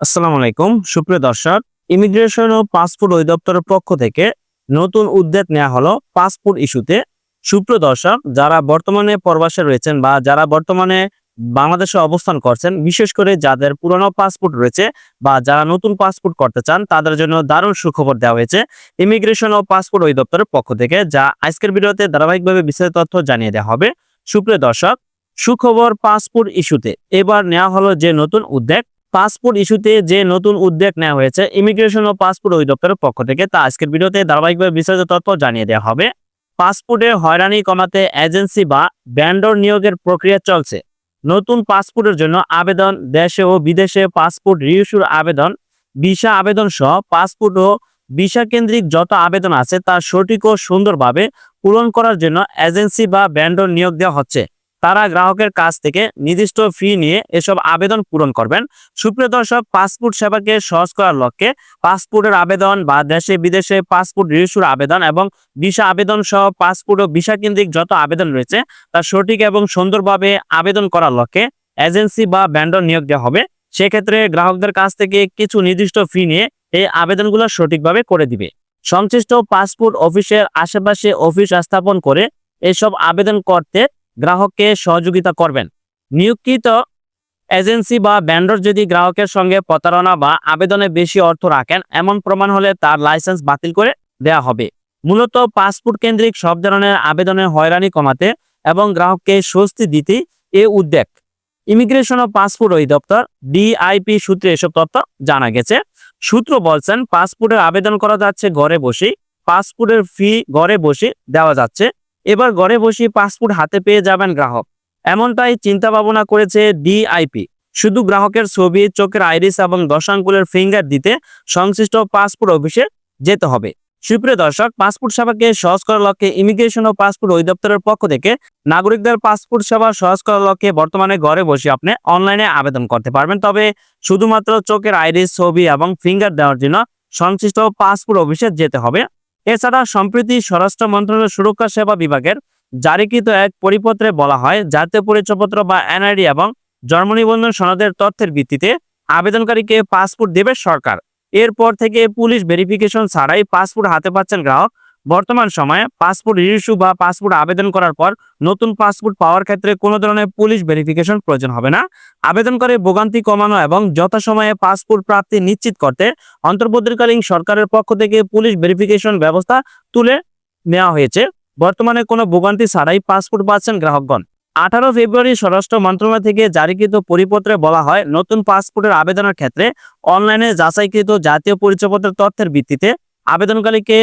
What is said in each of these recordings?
আসসালামু আলাইকুম। সুপ্রিয় দর্শক ইমিগ্রেশন ও পাসপোর্ট অধিদপ্তরের পক্ষ থেকে নতুন উদ্যোগ নেওয়া হলো পাসপোর্ট ইস্যুতে সুপ্রিয় দর্শক, যারা বর্তমানে প্রবাসে রয়েছেন বা যারা বর্তমানে বাংলাদেশে অবস্থান করছেন, বিশেষ করে যাদের পুরনো পাসপোর্ট রয়েছে বা যারা নতুন পাসপোর্ট করতে চান, তাদের জন্য দারুণ সুখবর দেওয়া হয়েছে ইমিগ্রেশন ও পাসপোর্ট অধিদপ্তরের পক্ষ থেকে, যা আজকের ভিডিওতে ধারাবাহিকভাবে বিস্তারিত তথ্য জানিয়ে দেওয়া হবে। সুপ্রিয় দর্শক, সুখবর পাসপোর্ট ইস্যুতে এবার নেওয়া হলো যে নতুন উদ্যোগ পাসপোর্ট ইস্যুতে যে নতুন উদ্যোগ নেওয়া হয়েছে ইমিগ্রেশন ও পাসপোর্ট অধিদপ্তরের পক্ষ থেকে, তা আজকের ভিডিওতে ধারাবাহিকভাবে বিস্তারিত তথ্য জানিয়ে দেওয়া হবে। পাসপোর্টের হয়রানি কমাতে এজেন্সি বা ব্যান্ডর নিয়োগের প্রক্রিয়া চলছে। নতুন পাসপোর্টের জন্য আবেদন, দেশে ও বিদেশে পাসপোর্ট রিইস্যুর আবেদন, ভিসা আবেদন সহ পাসপোর্ট ও ভিসা কেন্দ্রিক যত আবেদন আছে, তা সঠিক ও সুন্দরভাবে পূরণ করার জন্য এজেন্সি বা ব্যান্ডর নিয়োগ দেওয়া হচ্ছে। তারা গ্রাহকের কাছ থেকে নির্দিষ্ট ফি নিয়ে এসব আবেদন পূরণ করবেন। সুপ্রিয় দর্শক, পাসপোর্ট সেবাকে সহজ করার লক্ষ্যে পাসপোর্টের আবেদন বা দেশে বিদেশে পাসপোর্ট রিইস্যুর আবেদন এবং ভিসা আবেদন সহ পাসপোর্ট ও ভিসা কেন্দ্রিক যত আবেদন রয়েছে, তা সঠিক এবং সুন্দরভাবে আবেদন করার লক্ষ্যে এজেন্সি বা ব্যান্ডর নিয়োগ দেওয়া হবে। সেক্ষেত্রে গ্রাহকদের কাছ থেকে কিছু নির্দিষ্ট ফি নিয়ে এই আবেদনগুলো সঠিকভাবে করে দিবে। সংশ্লিষ্ট পাসপোর্ট অফিসের আশেপাশে অফিস স্থাপন করে এসব আবেদন করতে গ্রাহককে সহযোগিতা করবেন। নিয়োগকৃত এজেন্সি বা ব্যান্ডর যদি গ্রাহকের সঙ্গে প্রতারণা বা আবেদনে বেশি অর্থ রাখেন, এমন প্রমাণ হলে তার লাইসেন্স বাতিল করে দেয়া হবে। মূলত পাসপোর্ট কেন্দ্রিক সব ধরনের আবেদনের হয়রানি কমাতে এবং গ্রাহককে স্বস্তি দিতে এ উদ্যোগ। ইমিগ্রেশন ও পাসপোর্ট অধিদপ্তর ডিআইপি সূত্রে এসব তথ্য জানা গেছে। সূত্র বলছেন পাসপোর্টের আবেদন করা যাচ্ছে ঘরে বসেই পাসপোর্টের ফি ঘরে বসে দেওয়া যাচ্ছে। এবার ঘরে বসে পাসপোর্ট হাতে পেয়ে যাবেন গ্রাহক। এমনটাই চিন্তা ভাবনা করেছে ডিআইপি শুধু গ্রাহকের ছবি, চোখের আইরিস এবং দশাঙ্কুলের ফিঙ্গার দিতে সংশ্লিষ্ট পাসপোর্ট অফিসে যেতে হবে। সুপ্রিয় দর্শক পাসপোর্ট সেবাকে সহজ করার লক্ষ্যে ইমিগ্রেশন ও পাসপোর্ট অধিদপ্তরের পক্ষ থেকে নাগরিকদের পাসপোর্ট সেবা সহজ করার লক্ষ্যে বর্তমানে ঘরে বসে আপনি অনলাইনে আবেদন করতে পারবেন। তবে শুধুমাত্র চোখের আইরিস ছবি এবং ফিঙ্গার দেওয়ার জন্য সংশ্লিষ্ট পাসপোর্ট অফিসে যেতে হবে। এছাড়া সম্প্রতি স্বরাষ্ট্র মন্ত্রণালয়ের সুরক্ষা সেবা বিভাগের জারিকৃত এক পরিপত্রে বলা হয় জাতীয় পরিচয়পত্র বা এনআইডি এবং জন্ম নিবন্ধন সনদের তথ্যের ভিত্তিতে আবেদনকারীকে পাসপোর্ট দেবে সরকার। এরপর থেকে পুলিশ ভেরিফিকেশন ছাড়াই পাসপোর্ট হাতে পাচ্ছেন গ্রাহক বর্তমান সময়ে পাসপোর্ট ইস্যু বা পাসপোর্ট আবেদন করার পর নতুন পাসপোর্ট পাওয়ার ক্ষেত্রে কোনো ধরনের পুলিশ ভেরিফিকেশন প্রয়োজন হবে না। আবেদন করে ভোগান্তি কমানো এবং যথাসময়ে পাসপোর্ট প্রাপ্তি নিশ্চিত করতে অন্তর্বর্তীকালীন সরকারের পক্ষ থেকে পুলিশ ভেরিফিকেশন ব্যবস্থা তুলে নেওয়া হয়েছে। বর্তমানে কোনো ভোগান্তি ছাড়াই পাসপোর্ট পাচ্ছেন গ্রাহকগণ। আঠারো ফেব্রুয়ারি স্বরাষ্ট্র মন্ত্রণালয় থেকে জারিকৃত পরিপত্রে বলা হয়, নতুন পাসপোর্টের আবেদনের ক্ষেত্রে অনলাইনে যাচাইকৃত জাতীয় পরিচয়পত্রের তথ্যের ভিত্তিতে আবেদনকারীকে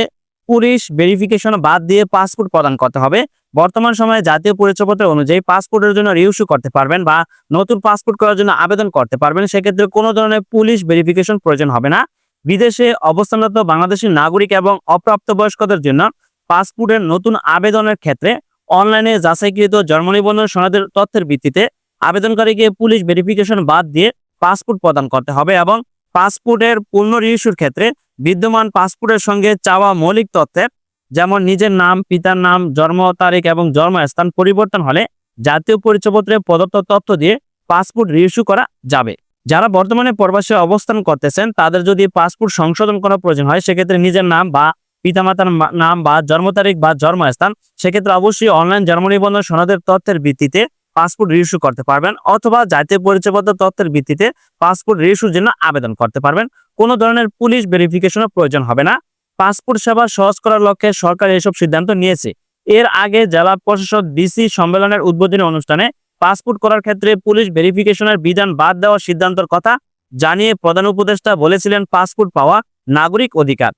পুলিশ ভেরিফিকেশন বাদ দিয়ে পাসপোর্ট প্রদান করতে হবে। বর্তমান সময়ে জাতীয় পরিচয়পত্র অনুযায়ী পাসপোর্টের জন্য রিইস্যু করতে পারবেন বা নতুন পাসপোর্ট করার জন্য আবেদন করতে পারবেন। সেক্ষেত্রে কোনো ধরনের পুলিশ ভেরিফিকেশন প্রয়োজন হবে না। বিদেশে অবস্থানরত বাংলাদেশের নাগরিক এবং অপ্রাপ্তবয়স্কদের জন্য পাসপোর্টের নতুন আবেদনের ক্ষেত্রে অনলাইনে যাচাইকৃত জন্ম নিবন্ধন সনদের তথ্যের ভিত্তিতে আবেদনকারীকে পুলিশ ভেরিফিকেশন বাদ দিয়ে পাসপোর্ট প্রদান করতে হবে এবং পাসপোর্টের পূর্ণ রিইস্যুর ক্ষেত্রে বিদ্যমান পাসপোর্টের সঙ্গে চাওয়া মৌলিক তথ্যের যেমন নিজের নাম, পিতার নাম, জন্ম তারিখ এবং জন্মস্থান পরিবর্তন হলে জাতীয় পরিচয়পত্রে প্রদত্ত তথ্য দিয়ে পাসপোর্ট রিইস্যু করা যাবে। যারা বর্তমানে প্রবাসে অবস্থান করতেছেন, তাদের যদি পাসপোর্ট সংশোধন করার প্রয়োজন হয়, সেক্ষেত্রে নিজের নাম বা পিতামাতার নাম বা জন্ম তারিখ বা জন্মস্থান, সেক্ষেত্রে অবশ্যই অনলাইন জন্ম নিবন্ধন সনদের তথ্যের ভিত্তিতে পাসপোর্ট রিইস্যু করতে পারবেন অথবা জাতীয় পরিচয়পত্র তথ্যের ভিত্তিতে পাসপোর্ট রিইস্যুর জন্য আবেদন করতে পারবেন। কোনো ধরনের পুলিশ ভেরিফিকেশনের প্রয়োজন হবে না। পাসপোর্ট সেবা সহজ করার লক্ষ্যে সরকার এসব সিদ্ধান্ত নিয়েছে। এর আগে জেলা প্রশাসক ডিসি সম্মেলনের উদ্বোধনী অনুষ্ঠানে পাসপোর্ট করার ক্ষেত্রে পুলিশ ভেরিফিকেশনের বিধান বাদ দেওয়ার সিদ্ধান্তের কথা জানিয়ে প্রধান উপদেষ্টা বলেছিলেন পাসপোর্ট পাওয়া নাগরিক অধিকার।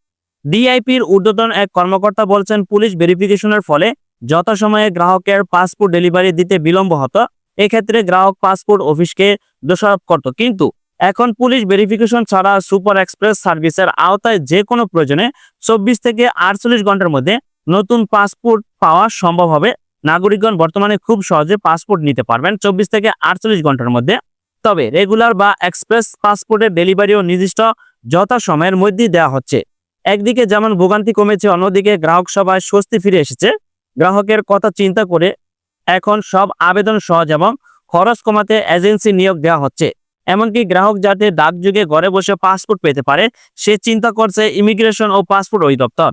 ডিআইপির ঊর্ধ্বতন এক কর্মকর্তা বলছেন, পুলিশ ভেরিফিকেশনের ফলে যথাসময়ে গ্রাহকের পাসপোর্ট ডেলিভারি দিতে বিলম্ব হতো, এক্ষেত্রে গ্রাহক পাসপোর্ট অফিসকে দোষারোপ করত। কিন্তু এখন পুলিশ ভেরিফিকেশন ছাড়া সুপার এক্সপ্রেস সার্ভিসের আওতায় যে কোনো প্রয়োজনে চব্বিশ থেকে আটচল্লিশ ঘণ্টার মধ্যে নতুন পাসপোর্ট পাওয়া সম্ভব হবে। নাগরিকগণ বর্তমানে খুব সহজে পাসপোর্ট নিতে পারবেন চব্বিশ থেকে আটচল্লিশ ঘণ্টার মধ্যে। তবে রেগুলার বা এক্সপ্রেস পাসপোর্টের ডেলিভারিও নির্দিষ্ট যথা সময়ের মধ্যেই দেওয়া হচ্ছে। একদিকে যেমন ভোগান্তি কমেছে, অন্যদিকে গ্রাহক সভায় স্বস্তি ফিরে এসেছে। গ্রাহকের কথা চিন্তা করে এখন সব আবেদন সহজ এবং খরচ কমাতে এজেন্সি নিয়োগ দেওয়া হচ্ছে। এমনকি গ্রাহক যাতে ডাকযোগে ঘরে বসে পাসপোর্ট পেতে পারে, সে চিন্তা করছে ইমিগ্রেশন ও পাসপোর্ট অধিদপ্তর।